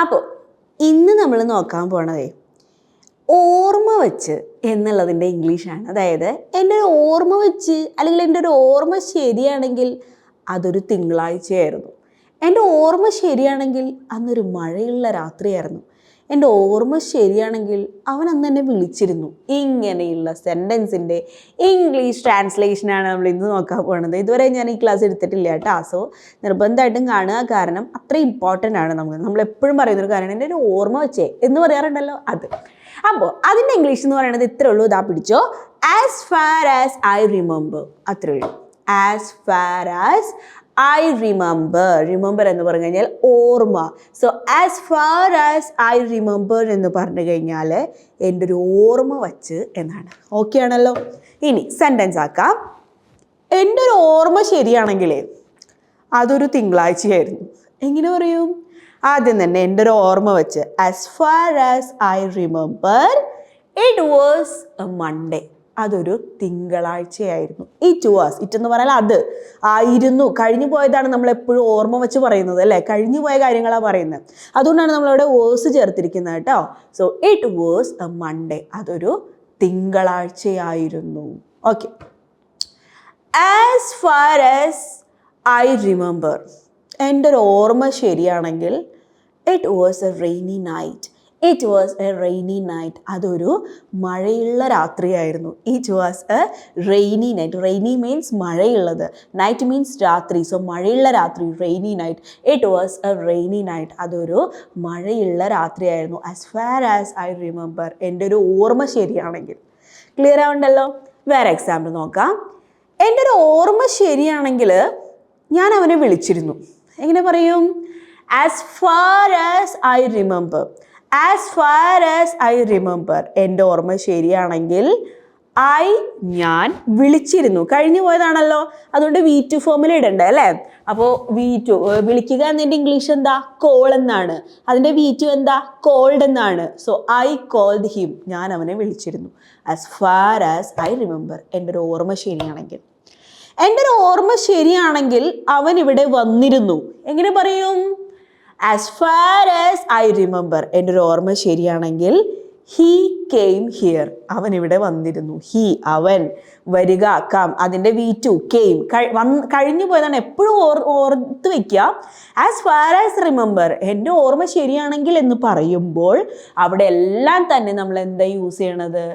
അപ്പോൾ ഇന്ന് നമ്മൾ നോക്കാൻ പോണതേ ഓർമ്മ വെച്ച് എന്നുള്ളതിന്റെ ഇംഗ്ലീഷാണ്. അതായത് എന്റെ ഒരു ഓർമ്മ വെച്ച് അല്ലെങ്കിൽ എന്റെ ഒരു ഓർമ്മ ശരിയാണെങ്കിൽ അതൊരു തിങ്കളാഴ്ചയായിരുന്നു. എന്റെ ഓർമ്മ ശരിയാണെങ്കിൽ അന്നൊരു മഴയുള്ള രാത്രിയായിരുന്നു. എന്റെ ഓർമ്മ ശരിയാണെങ്കിൽ അവൻ അന്ന് എന്നെ വിളിച്ചിരുന്നു. ഇങ്ങനെയുള്ള സെന്റൻസിന്റെ ഇംഗ്ലീഷ് ട്രാൻസ്ലേഷനാണ് നമ്മൾ ഇന്ന് നോക്കാൻ പോകുന്നത് ഇതുവരെ ഞാൻ ഈ ക്ലാസ് എടുത്തിട്ടില്ല കേട്ടോ സോ നിർബന്ധമായിട്ടും കാണുക. കാരണം അത്ര ഇമ്പോർട്ടന്റ് ആണ് നമുക്ക്. നമ്മൾ എപ്പോഴും പറയുന്നൊരു കാരണം എന്റെ ഒരു ഓർമ്മ വെച്ചേ എന്ന് പറയാറുണ്ടല്ലോ അത്. അപ്പോൾ അതിന്റെ ഇംഗ്ലീഷ് എന്ന് പറയുന്നത് ഇത്രേ ഉള്ളൂ. ഇതാ പിടിച്ചോ. As far as I remember അത്രേ ഉള്ളൂ. As far as I remember remember എന്ന് പറഞ്ഞു കഴിഞ്ഞാൽ ഓർമ്മ. So as far as I remember എന്ന് പറഞ്ഞു കഴിഞ്ഞാൽ എന്റെ ഒരു ഓർമ്മ വച്ച് എന്നാണ്. ഓക്കെ ആണല്ലോ? ഇനി സെന്റൻസ് ആക്കാം. എന്റെ ഒരു ഓർമ്മ ശരിയാണെങ്കിലേ അതൊരു തിങ്കളാഴ്ചയായിരുന്നു. എങ്ങനെ പറയും? ആദ്യം തന്നെ എന്റെ ഒരു ഓർമ്മ വെച്ച്. As far as I remember it was a Monday അതൊരു തിങ്കളാഴ്ചയായിരുന്നു. ഇറ്റ് വാസ് ഇറ്റ് എന്ന് പറഞ്ഞാൽ അത് ആയിരുന്നു. കഴിഞ്ഞു പോയതാണ് നമ്മൾ എപ്പോഴും ഓർമ്മ വെച്ച് പറയുന്നത് അല്ലേ? കഴിഞ്ഞു പോയ കാര്യങ്ങളാണ് പറയുന്നത്. അതുകൊണ്ടാണ് നമ്മളവിടെ വേഴ്സ് ചേർത്തിരിക്കുന്നത് കേട്ടോ. So it was a Monday അതൊരു തിങ്കളാഴ്ചയായിരുന്നു. Okay as far as I remember എന്റെ ഒരു ഓർമ്മ ശരിയാണെങ്കിൽ it was a rainy night it was a rainy night അതൊരു മഴയുള്ള രാത്രിയായിരുന്നു. It was a rainy night rainy means മഴയുള്ളത്. Night means രാത്രി. സോ മഴയുള്ള രാത്രി rainy night it was a rainy night അതൊരു മഴയുള്ള രാത്രിയായിരുന്നു. As far as I remember എന്റെ ഒരു ഓർമ്മ ശരിയാണെങ്കിൽ. ക്ലിയർ ആവുണ്ടല്ലോ? വേറെ എക്സാമ്പിൾ നോക്കാം. എന്റെ ഒരു ഓർമ്മ ശരിയാണെങ്കിൽ ഞാൻ അവനെ വിളിച്ചിരുന്നു. എങ്ങനെ പറയും? As far as I remember as far as I remember എന്റെ ഓർമ്മ ശരിയാണെങ്കിൽ ഐ ഞാൻ വിളിച്ചിരുന്നു. കഴിഞ്ഞു പോയതാണല്ലോ. അതുകൊണ്ട് വി ടു ഫോമിൽ ഇടണ്ടേ അല്ലേ? അപ്പോൾ വി ടു വിളിക്കുക എന്നതിന്റെ ഇംഗ്ലീഷ് എന്താ? കോൾ എന്നാണ്. അതിന്റെ വി ടു എന്താ? കോൾഡ് എന്നാണ്. സോ ഐ കോൾഡ് ഹിം ഞാൻ അവനെ വിളിച്ചിരുന്നു. As far as I remember എന്റെ ഒരു ഓർമ്മ ശരിയാണെങ്കിൽ. എന്റെ ഒരു ഓർമ്മ ശരിയാണെങ്കിൽ അവൻ ഇവിടെ വന്നിരുന്നു. എങ്ങനെ പറയും? As far as I remember എന്റെ ഒരു ഓർമ്മ ശരിയാണെങ്കിൽ ഹീ കെയിം ഹിയർ അവൻ ഇവിടെ വന്നിരുന്നു. ഹീ അവൻ വരിക കം അതിന്റെ വി ടു കെയിം കഴിഞ്ഞു പോയതാണ് എപ്പോഴും ഓർ ഓർത്ത് വെക്കുക. ആസ് ഫാർ ആസ് റിമെമ്പർ എന്റെ ഓർമ്മ ശരിയാണെങ്കിൽ എന്ന് പറയുമ്പോൾ അവിടെ എല്ലാം തന്നെ നമ്മൾ എന്താ യൂസ് ചെയ്യണത്?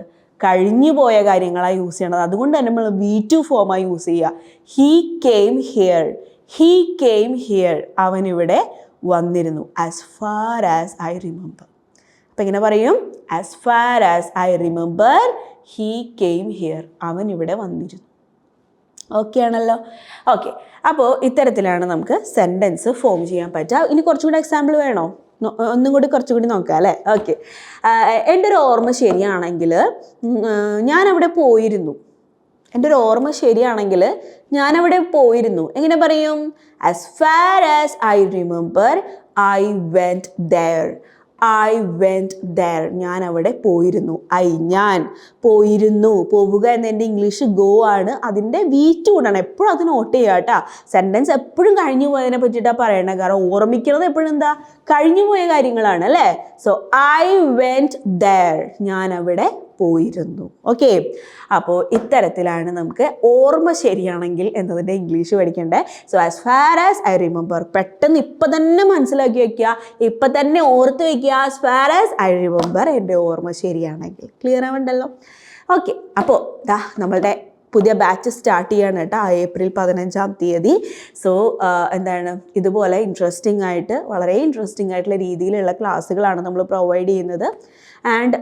കഴിഞ്ഞു പോയ കാര്യങ്ങളാണ് യൂസ് ചെയ്യണത്. അതുകൊണ്ട് തന്നെ നമ്മൾ വി ടു ഫോമായി യൂസ് ചെയ്യുക. He came here he came here അവനിവിടെ വന്നിരുന്നു. As far as I remember അപ്പം ഇങ്ങനെ പറയും as far as I remember he came here അവൻ ഇവിടെ വന്നിരുന്നു. ഓക്കെ ആണല്ലോ? ഓക്കെ അപ്പോൾ ഇത്തരത്തിലാണ് നമുക്ക് സെന്റൻസ് ഫോം ചെയ്യാൻ പറ്റുക. ഇനി കുറച്ചും കൂടി എക്സാമ്പിൾ വേണോ ഒന്നും കൂടി കുറച്ചും കൂടി നോക്കാം അല്ലേ? ഓക്കെ എന്റെ ഒരു ഓർമ്മ ശരിയാണെങ്കിൽ ഞാൻ അവിടെ പോയിരുന്നു. എന്റെ ഒരു ഓർമ്മ ശരിയാണെങ്കിൽ ഞാനവിടെ പോയിരുന്നു. എങ്ങനെ പറയും? As far as I remember I went there I went there ഞാൻ അവിടെ പോയിരുന്നു. ഐ ഞാൻ പോയിരുന്നു. പോവുക എന്നതിന്റെ ഇംഗ്ലീഷ് ഗോ ആണ്. അതിന്റെ വീറ്റ് കൊണ്ടാണ്. എപ്പോഴും അത് നോട്ട് ചെയ്യുക കേട്ടോ. സെന്റൻസ് എപ്പോഴും കഴിഞ്ഞു പോയതിനെ പറ്റിയിട്ടാണ് പറയണത്. കാരണം ഓർമ്മിക്കുന്നത് എപ്പോഴും എന്താ? കഴിഞ്ഞു പോയ കാര്യങ്ങളാണ് അല്ലേ? സോ ഐ വെന്റ് ദർ ഞാൻ അവിടെ പോയിരുന്നു. ഓക്കെ അപ്പോൾ ഇത്തരത്തിലാണ് നമുക്ക് ഓർമ്മ ശരിയാണെങ്കിൽ എന്നതിന്റെ ഇംഗ്ലീഷ് പഠിക്കേണ്ടത് so as far as I remember പെട്ടെന്ന് ഇപ്പം തന്നെ മനസ്സിലാക്കി വയ്ക്കുക ഇപ്പം തന്നെ ഓർത്ത് വയ്ക്കുക as far as I remember എന്റെ ഓർമ്മ ശരിയാണെങ്കിൽ. ക്ലിയർ ആവണ്ടല്ലോ? ഓക്കെ അപ്പോൾ ദാ നമ്മളുടെ പുതിയ ബാച്ച് സ്റ്റാർട്ട് ചെയ്യാണ് കേട്ടോ. ആ ഏപ്രിൽ പതിനഞ്ചാം തീയതി. സോ എന്താണ്? ഇതുപോലെ ഇൻട്രസ്റ്റിംഗ് ആയിട്ട് വളരെ ഇൻട്രസ്റ്റിംഗ് ആയിട്ടുള്ള രീതിയിലുള്ള ക്ലാസ്സുകളാണ് നമ്മൾ പ്രൊവൈഡ് ചെയ്യുന്നത്. ആൻഡ്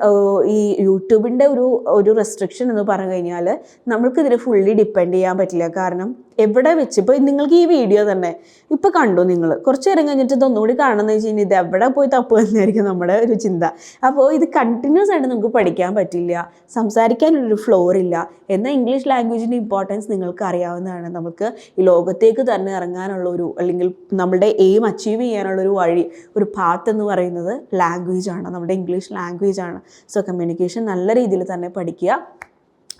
ഈ യൂട്യൂബിന്റെ ഒരു ഒരു റെസ്ട്രിക്ഷൻ എന്ന് പറഞ്ഞു കഴിഞ്ഞാൽ നമുക്കിതിന് ഫുള്ളി ഡിപ്പെൻഡ് ചെയ്യാൻ പറ്റില്ല. കാരണം എവിടെ വെച്ച്? ഇപ്പോൾ നിങ്ങൾക്ക് ഈ വീഡിയോ തന്നെ. ഇപ്പോൾ കണ്ടു നിങ്ങൾ കുറച്ച് നേരം കഴിഞ്ഞിട്ട് ഇതൊന്നുകൂടി കാണുന്നത് വെച്ച് കഴിഞ്ഞാൽ ഇത് എവിടെ പോയി തപ്പുക എന്നായിരിക്കും നമ്മുടെ ഒരു ചിന്ത. അപ്പോൾ ഇത് കണ്ടിന്യൂസ് ആയിട്ട് നമുക്ക് പഠിക്കാൻ പറ്റില്ല. സംസാരിക്കാനൊരു ഫ്ലോർ ഇല്ല. എന്നാൽ ഇംഗ്ലീഷ് ലാംഗ്വേജിന്റെ ഇമ്പോർട്ടൻസ് നിങ്ങൾക്ക് അറിയാവുന്നതാണ്. നമുക്ക് ഈ ലോകത്തേക്ക് തന്നെ ഇറങ്ങാനുള്ള ഒരു അല്ലെങ്കിൽ നമ്മുടെ എയിം അച്ചീവ് ചെയ്യാനുള്ള ഒരു വഴി ഒരു പാത്ത് എന്ന് പറയുന്നത് ലാംഗ്വേജ് ആണ്. നമ്മുടെ ഇംഗ്ലീഷ് ലാംഗ്വേജ് ആണ്. സോ കമ്മ്യൂണിക്കേഷൻ നല്ല രീതിയിൽ തന്നെ പഠിക്കുക.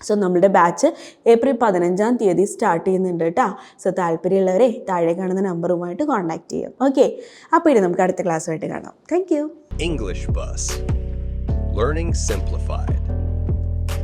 സോ നമ്മുടെ ബാച്ച് ഏപ്രിൽ പതിനഞ്ചാം തീയതി സ്റ്റാർട്ട് ചെയ്യുന്നുണ്ട് കേട്ടോ സോ താല്പര്യമുള്ളവരെ താഴെ കാണുന്ന നമ്പറുമായിട്ട് കോൺടാക്ട് ചെയ്യാം. ഓക്കെ അപ്പോൾ ഇനി നമുക്ക് അടുത്ത ക്ലാസ്സുമായിട്ട് കാണാം. Thank you English Bus. Learning Simplified.